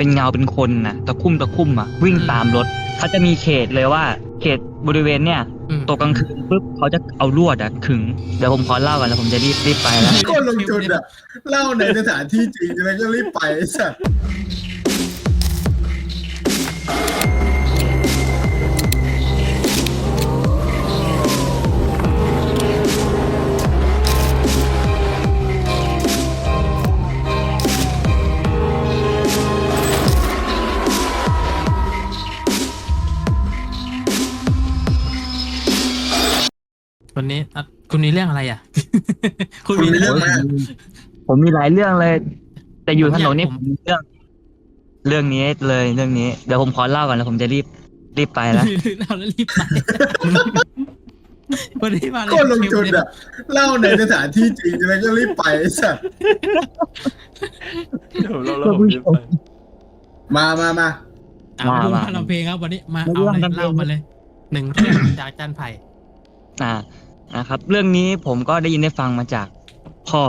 เป็นเงาเป็นคนนะตะคุ่มตะคุ่มอะวิ่งตามรถเขาจะมีเขตเลยว่า เขตบริเวณเนี่ยอืมตกกลางคืนปุ๊บเขาจะเอาลวดอะขึงเดี๋ยวผมขอเล่าก่อนแล้วผมจะรีบรีบไปแล้ว ก็ลงทุนอะเล่าในสถานที่จริงแล้วก็รีบไปไอ้สัต ว์วันนี้อะคุณมีเรื่องอะไรอะ คุณคุณมีมีเรื่องไหมผมมีหลายเรื่องเลย แต่อยู่ถนนนี่ผผมมมีเรื่อง เรื่องนี้เลยเรื่องนี้เดี๋ยวผมขอเล่าก่อนแล้วผมจะรีบรีบไปแล้ว เราแล้วรีบไปวันนี้มาเลยก็ลงทุนอะเล่าในสถานที่จริงแล้วก็รีบไปไอ้สัตว์เดี๋ยวเราเราผมจะไปมามามาอะมาดูมา มาลำเพลงครับวันนี้มามาดูเอาเลยลำเพลงเล่ามาเลยหนึ่งเรื่องจากอาจารย์ไผ่อ่า นะครับ เรื่องนี้ผมก็ได้ยินได้ฟังมาจากพ่อ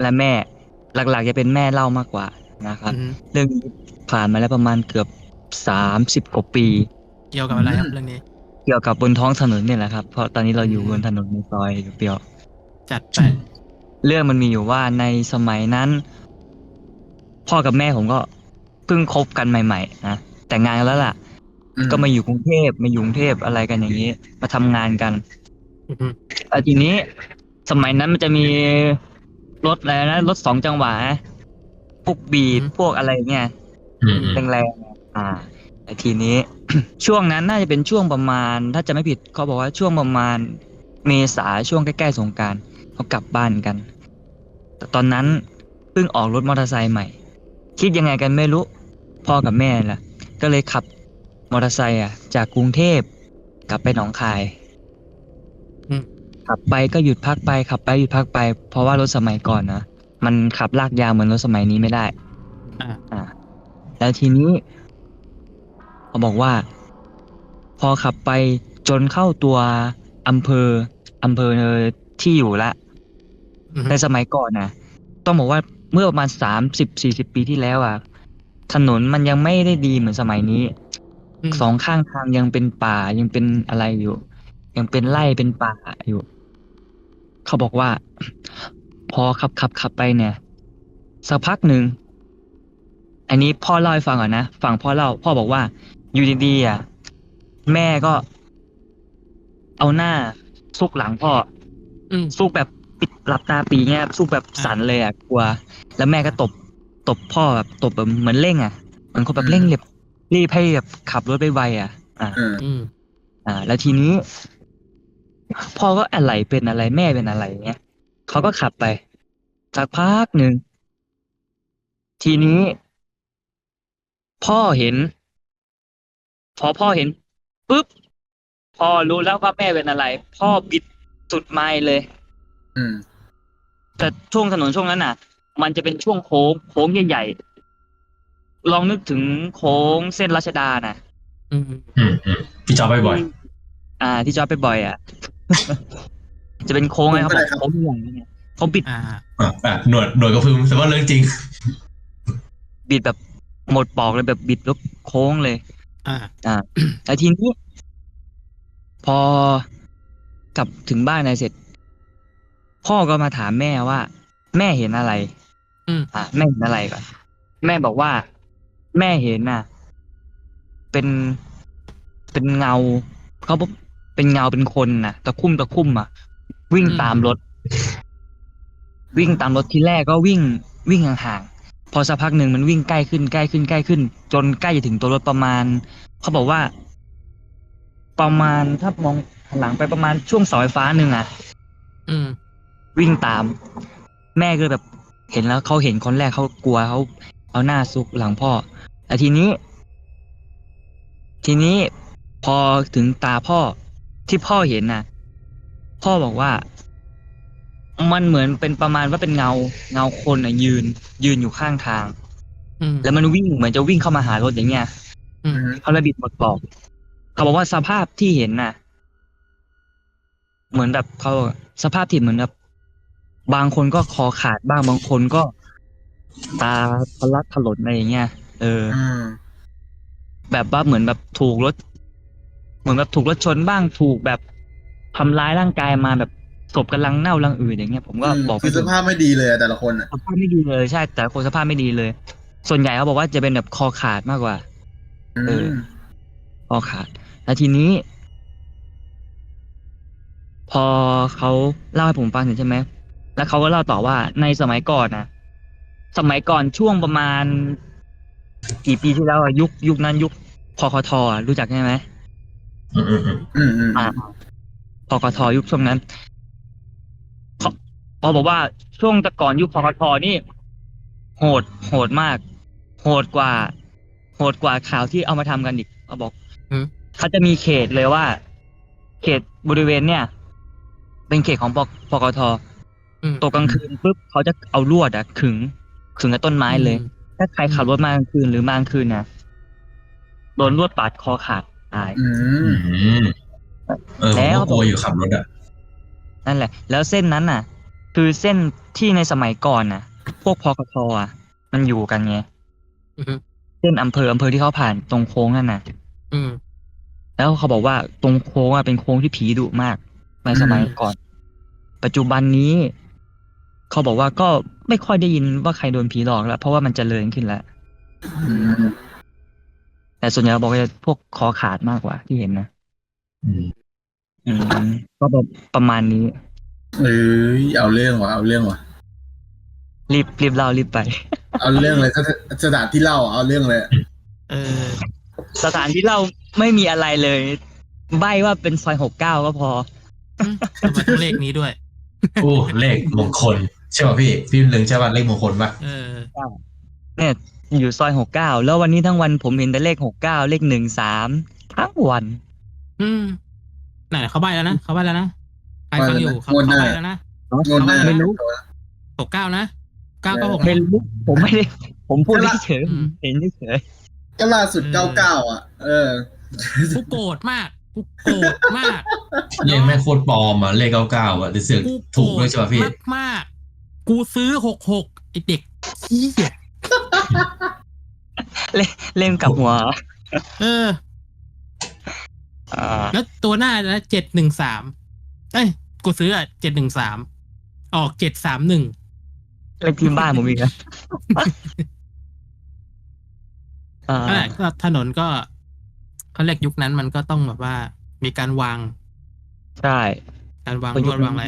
และแม่ หลักๆจะเป็นแม่เล่ามากกว่านะครับ อืมเรื่องนี้ผ่านมาแล้วประมาณเกือบสามสิบกว่าปี เกี่ยวกับอะไรครับเรื่องนี้ เกี่ยวกับบนท้องถนนเนี่ยแหละครับ เพราะตอนนี้เราอยู่บนถนนในซอยเปรียว จัดไปๆเรื่องมันมีอยู่ว่าในสมัยนั้น พ่อกับแม่ผมก็เพิ่งคบกันใหม่ๆนะแต่งงานกันแล้วล่ะ ก็มาอยู่กรุงเทพมาอยู่กรุงเทพอะไรกันอย่างนี้ มาทำงานกันอืม แต่ทีนี้สมัยนั้นมันจะมีรถอะไรนะรถสองจังหวะนะพวกบีดพวกอะไรเงี้ยอืมแรงๆอ่าแต่ทีนี้ ช่วงนั้นน่าจะเป็นช่วงประมาณ ถ้าจะไม่ผิดเขาบอกว่าช่วงประมาณ เมษาช่วงใกล้ๆสงกรารเขากลับบ้านกันแต่ตอนนั้นเพิ่งออกรถมอเตอร์ไซค์ใหม่ คิดยังไงกันไม่รู้พ่อกับแม่ล่ะ ก็เลยขับมอเตอร์ไซค์อะ จากกรุงเทพกลับไปหนองคายอืม ขับไปก็หยุดพักไปขับไปหยุดพักไป เพราะว่ารถสมัยก่อนนะมันขับลากยาวเหมือนรถสมัยนี้ไม่ได้ อ่า อ่า แล้วทีนี้เขาบอกว่า พอขับไปจนเข้าตัวอำเภออำเภอที่อยู่ละอืมในสมัยก่อนนะต้องบอกว่าเมื่อประมาณสามสิบสี่สิบปีที่แล้วอะ ถนนมันยังไม่ได้ดีเหมือนสมัยนี้ มสองข้างทางยังเป็นป่ายังเป็นอะไรอยู่ ยังเป็นไร่เป็นป่าอยู่ เขาบอกว่า พอขับขับขับไปเนี่ย สักพักหนึ่ง อันนี้พ่อเล่าให้ฟังก่อนนะฝั่งพ่อเล่า พ่อบอกว่าอยู่ดีๆอะแม่ก็ เอาหน้าซุกหลังพ่ออืมซุกแบบปิดหลับตาปีเงี้ยซุกแบบสั่นเลยอะกลัว แล้วแม่ก็ตบ ตบพ่อแบบตบแบบเหมือนเร่งอะเหมือนคนแบบเร่งเรียบรีบให้แบบขับรถไปไวๆอะ อ่าเอออืมอ่าแล้วทีนี้ พ่อก็อะไรเป็นอะไรแม่เป็นอะไรเงี้ยเขาก็ขับไปสักพักหนึ่งทีนี้ พ่อเห็น พอพ่อเห็นปุ๊บพ่อรู้แล้วว่าแม่เป็นอะไร พ่อบิดสุดไม้เลย อืม แต่ช่วงถนนช่วงนั้นน่ะ มันจะเป็นช่วงโค้งโค้งใหญ่ๆลองนึกถึงโค้งเส้นรัชดาน่ะ อืมอืมอืมพี่จอบไปบ่อย อ่า ที่จอดไปบ่อยอะ จะเป็นโค้งไงครับโค้งอะไรครับโค้งใหญ่เนี่ยเขาบิดอ่าอะอะหนวดหนวดกระพึมแต่ว่าเรื่องจริง บิดแบบหมดปอกเลยแบบบิดแล้วโค้งเลย อ่า อ่าแต่ทีนี้ พอกลับถึงบ้านนายเสร็จ พ่อก็มาถามแม่ว่า แม่เห็นอะไร อืมอะแม่เห็นอะไรก่อนแม่บอกว่า แม่เห็นน่ะ เป็นเป็นเงาเขาบอก เป็นเงาเป็นคนน่ะตะคุ่มตะคุ่มอะ วิ่งตามรถ วิ่งตามรถที่แรกก็วิ่งวิ่งห่างๆพอสักพักหนึ่งมันวิ่งใกล้ขึ้นใกล้ขึ้นใกล้ขึ้น จนใกล้จะถึงตัวรถประมาณ เขาบอกว่า ประมาณถ้ามองหลังไปประมาณช่วงเสาไฟฟ้าหนึ่งอะอืมวิ่งตาม แม่ก็เลยแบบเห็นแล้วเขาเห็นคนแรกเขากลัวเขาเอาหน้าซุกหลังพ่อแต่ทีนี้ ทีนี้พอถึงตาพ่อ ที่พ่อเห็นน่ะ พ่อบอกว่า มันเหมือนเป็นประมาณว่าเป็นเงา เงาคนอะ ยืน ยืนอยู่ข้างทางอืมแล้วมันวิ่งเหมือนจะวิ่งเข้ามาหารถอย่างเงี้ยอืมเขาเลยบิดหมดบอกเขาบอกว่าสภาพที่เห็นน่ะ เหมือนแบบเขาสภาพที่เหมือนแบบบางคนก็คอขาดบ้างบางคนก็ ตาทะลักถลนอะไรอย่างเงี้ยเอออืมแบบว่าเหมือนแบบถูกรถ เหมือนแบบถูกรถชนบ้างถูกแบบทำร้ายร่างกายมาแบบศพกำลังเน่ารังอืดอย่างเงี้ยผมก็บอกคือไม่สถูกภาพไม่ดีเลยอะแต่ละคนอะสภาพไม่ดีเลยใช่ แต่ละคนสภาพไม่ดีเลย ส่วนใหญ่เขาบอกว่าจะเป็นแบบคอขาดมากกว่า เออคอขาด แล้วทีนี้ พอเขาเล่าให้ผมฟังเสร็จใช่ไหม แล้วเขาก็เล่าต่อว่าในสมัยก่อนนะสมัยก่อนช่วงประมาณ กี่ปีที่แล้วอะยุคยุคนั้นยุคพคทอะรู้จักใช่ไหม อืมอืมอืมอืมอืมอ่าพกทยุคช่วงนั้นเขาเขาบอกว่าช่วงแต่ก่อนยุคพกทนี่ โหด โหดมาก โหดกว่า โหดกว่าข่าวที่เอามาทำกันอีกเขาบอกอืม เขาจะมีเขตเลยว่า เขตบริเวณเนี่ย เป็นเขตของปพกทอืมตกกลางคืนปุ๊บเขาจะเอาลวดอะขึงขึงกับต้นไม้เลย ถ้าใครขับรถมากลางคืนหรือมากลางคืนนะโดนลวดปาดคอขาด ตายอืมอืมเออผมก็กลัวอยู่ขับรถอะ นั่นแหละ แล้วเส้นนั้นน่ะ คือเส้นที่ในสมัยก่อนน่ะ พวกพกทอะ มันอยู่กันไงอืมเส้นอำเภออำเภอที่เขาผ่านตรงโค้งนั่นน่ะ อืม แล้วเขาบอกว่าตรงโค้งอะเป็นโค้งที่ผีดุมากในสมัยก่อน ปัจจุบันนี้ เขาบอกว่าก็ไม่ค่อยได้ยินว่าใครโดนผีหลอกแล้ว เพราะว่ามันเจริญขึ้นแล้วอืม แต่ส่วนใหญ่เขาบอกว่าพวกคอขาดมากกว่าที่เห็นนะอืมอืมก็แบบประมาณนี้ เอ้ยเอาเรื่องว่ะเอาเรื่องว่ะ รีบรีบเล่ารีบไป เอาเรื่องเลยสถสถานที่เล่าอะเอาเรื่องเลยเออ สถานที่เราไม่มีอะไรเลย ใบว่าเป็นซอยหกเก้าก็พออืมทำไมต้องเลขนี้ด้วย โอ้เลขมงคลใช่ป่ะพี่ พี่ลึงใช่ป่ะเลขมงคลป่ะเออ เนี่ย อยู่ซอยหกเก้าแล้ววันนี้ทั้งวันผมเห็นแต่เลขหกเก้าเลขหนึ่งสามทั้งวัน อืมไหนเขาใบแล้วนะเขาใบแล้วนะใครฟังอยู่เขางวดหเขาน้าใบแล้วนะงวดหน้าไม่รู้หกเก้านะเก้าก็หกไม่รู้ผมไม่ได้ผมพูดก็ละเฉยอืมๆเห็นเฉยก็ล่าสุดเก้าเก้าอะ เออกูโกรธมากกูโกรธมากเลขแม่งโคตรปลอมอะเลขเก้าเก้าอะแต่เสือกกูถูกด้วยใช่ป่ะพี่มากมากๆกูซื้อหกหกไอเด็กขี้เกีย จๆเล่นกับหัว เออ อ่า แล้วตัวหน้านะเจ็ดหนึ่งสามเอ้ยกูซื้ออะเจ็ดหนึ่งสามออกเจ็ดสามหนึ่งเลขที่บ้านผมอีกนะอ่านั่นแหละก็ถนนก็เขาเรียกยุคนั้นมันก็ต้องแบบว่า มีการวางใช่ การวางก็ลยุวคดนั้นวางอะไร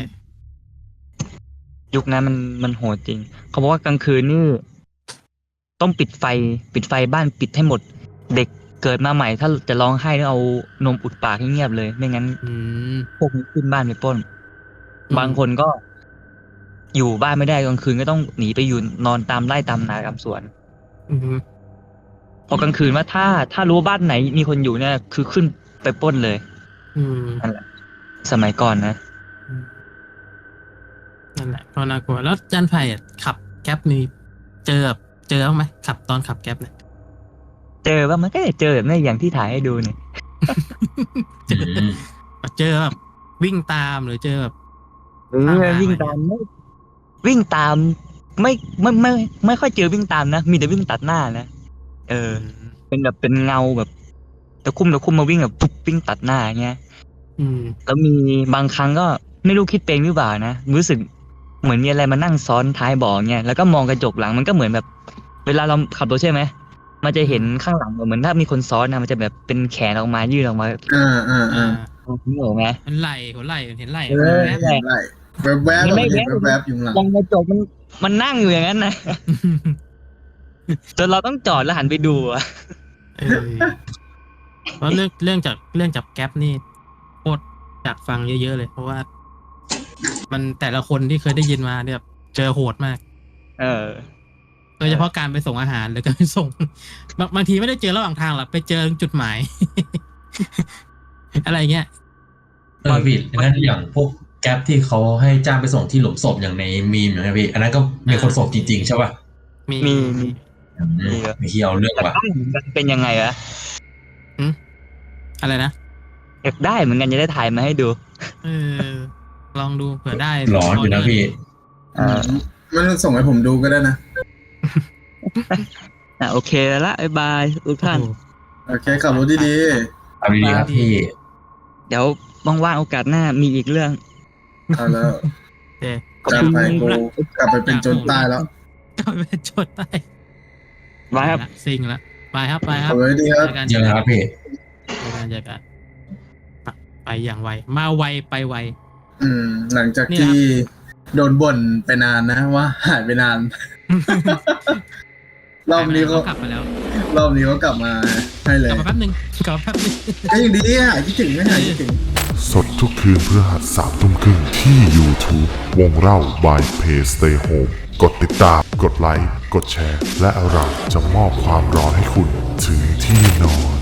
ยุคนั้นมันมันโหดจริง เขาบอกว่ากลางคืนนี่ ต้องปิดไฟ ปิดไฟบ้านปิดให้หมด เด็กเกิดมาใหม่ถ้าจะร้องไห้ต้องเอานมอุดปากให้เงียบเลย ไม่งั้นอืมพวกนี้ขึ้นบ้านไปปล้นอืมบางคนก็อยู่บ้านไม่ได้กลางคืนก็ต้องหนีไปอยู่นอนตามไร่ตามนาตามสวนอืมพอกลางคืนว่าถ้าถ้ารู้ว่าบ้านไหนมีคนอยู่เนี่ย คือขึ้นไปปล้นเลยอืมสมัยก่อนนะนั่นแหละก็น่ากลัวแล้วจันไผ่อะขับแก๊ปนี่เจอแบบ เจอบ้างไหมขับตอนขับแก๊ปเนี่ยเจอว่ามันก็จะเจอแบบนี้อย่างที่ถ่ายให้ดูเนี่ยอืมเจอแบบวิ่งตามหรือเจอแบบเออวิ่งตามไม่วิ่งตามไม่ไม่ไม่ไม่ ไม่ค่อยเจอวิ่งตามนะมีแต่วิ่งตัดหน้านะเออ เป็นแบบเป็นเงาแบบตะคุ่มตะคุ่มมาวิ่งแบบปุ๊บวิ่งตัดหน้าอย่างเงี้ยอืมแล้วมีบางครั้งก็ไม่รู้คิดเป็นหรือเปล่านะรู้สึกเหมือนมีอะไรมานั่งซ้อนท้ายเบาะเนี่ยแล้วก็มองกระจกหลังมันก็เหมือนแบบ เวลาเราขับรถใช่ไหมมันจะเห็นข้างหลังเหมือนถ้ามีคนซ้อนนะมันจะแบบเป็นแขนออกมายื่นออกมาอ่าอ่าอ่าอ่านี่หรอไหมมันไหลหัวไหลเห็นไหลเออแว๊บแหละไล่แวบแวบไม่แว๊บแวบอยู่ข้างหลังมองกระจกมันมันนั่งอยู่อย่างนั้นนะจนเราต้องจอดแล้วหันไปดูอะเออเพราะเรื่องเรื่องจากเรื่องจากแก๊ปนี่โคตรอยากฟังเยอะๆเลย เพราะว่า มันแต่ละคนที่เคยได้ยินมาเนี่ยเจอโหดมาก เออ โดยเฉพาะการไปส่งอาหารหรือการไปส่งบางบางทีไม่ได้เจอระหว่างทางหรอกไปเจอจุดหมาย อะไรเงี้ย เออพี่งั้นอย่างพวกแก๊ปที่เขาให้จ้างไปส่งที่หลุมศพอย่างในมีมอย่างเงี้ยพี่อันนั้นก็มีคนส่งจริงๆใช่ป่ะมีมีมีอืมไม่เที่ยวเรื่องว่ะ มันเป็นยังไงวะอะไรนะอยากได้เหมือนกันจะได้ถ่ายมาให้ดูเออลองดูเผื่อได้ร้อนอยู่นะพี่เออมันส่งให้ผมดูก็ได้นะ อะโอเคละบ๊ายบายทุกท่านโอ้โหโอเคขับรถดีเอาดีๆครับพี่ เดี๋ยวว่างๆโอกาสหน้ามีอีกเรื่อง ๆเอาแล้วโอเคขอบกลับคุณไปกูกลับไปเป็นโจรใต้แล้วก็เป็นโจทย์ใต้ไว้ครับละซิงละไปครับไปครัขับบรถดีครับ เจอกันเจอกันครับพี่เจอกันเจอกันไปไปอย่างไว มาไวไปไว อืม หลังจากนี่ที่โดนบ่นไปนานนะว่าหายไปนาน รอบนี้เขา กลับมาแล้วรอบนี้เขากลับมาให้เลกยลับมาแป๊บหนึงกลับมาแป๊บหนึงก็ยังดีอะคิดถึงไม่หายคิดถึง สดทุกคืนเพื่อหัสสามทุ่มครึ่งที่ YouTube วงเล่า by Pay Stay Home กดติดตาม กดไลค์ กดแชร์ และเราจะมอบความร้อนให้คุณถึงที่นอน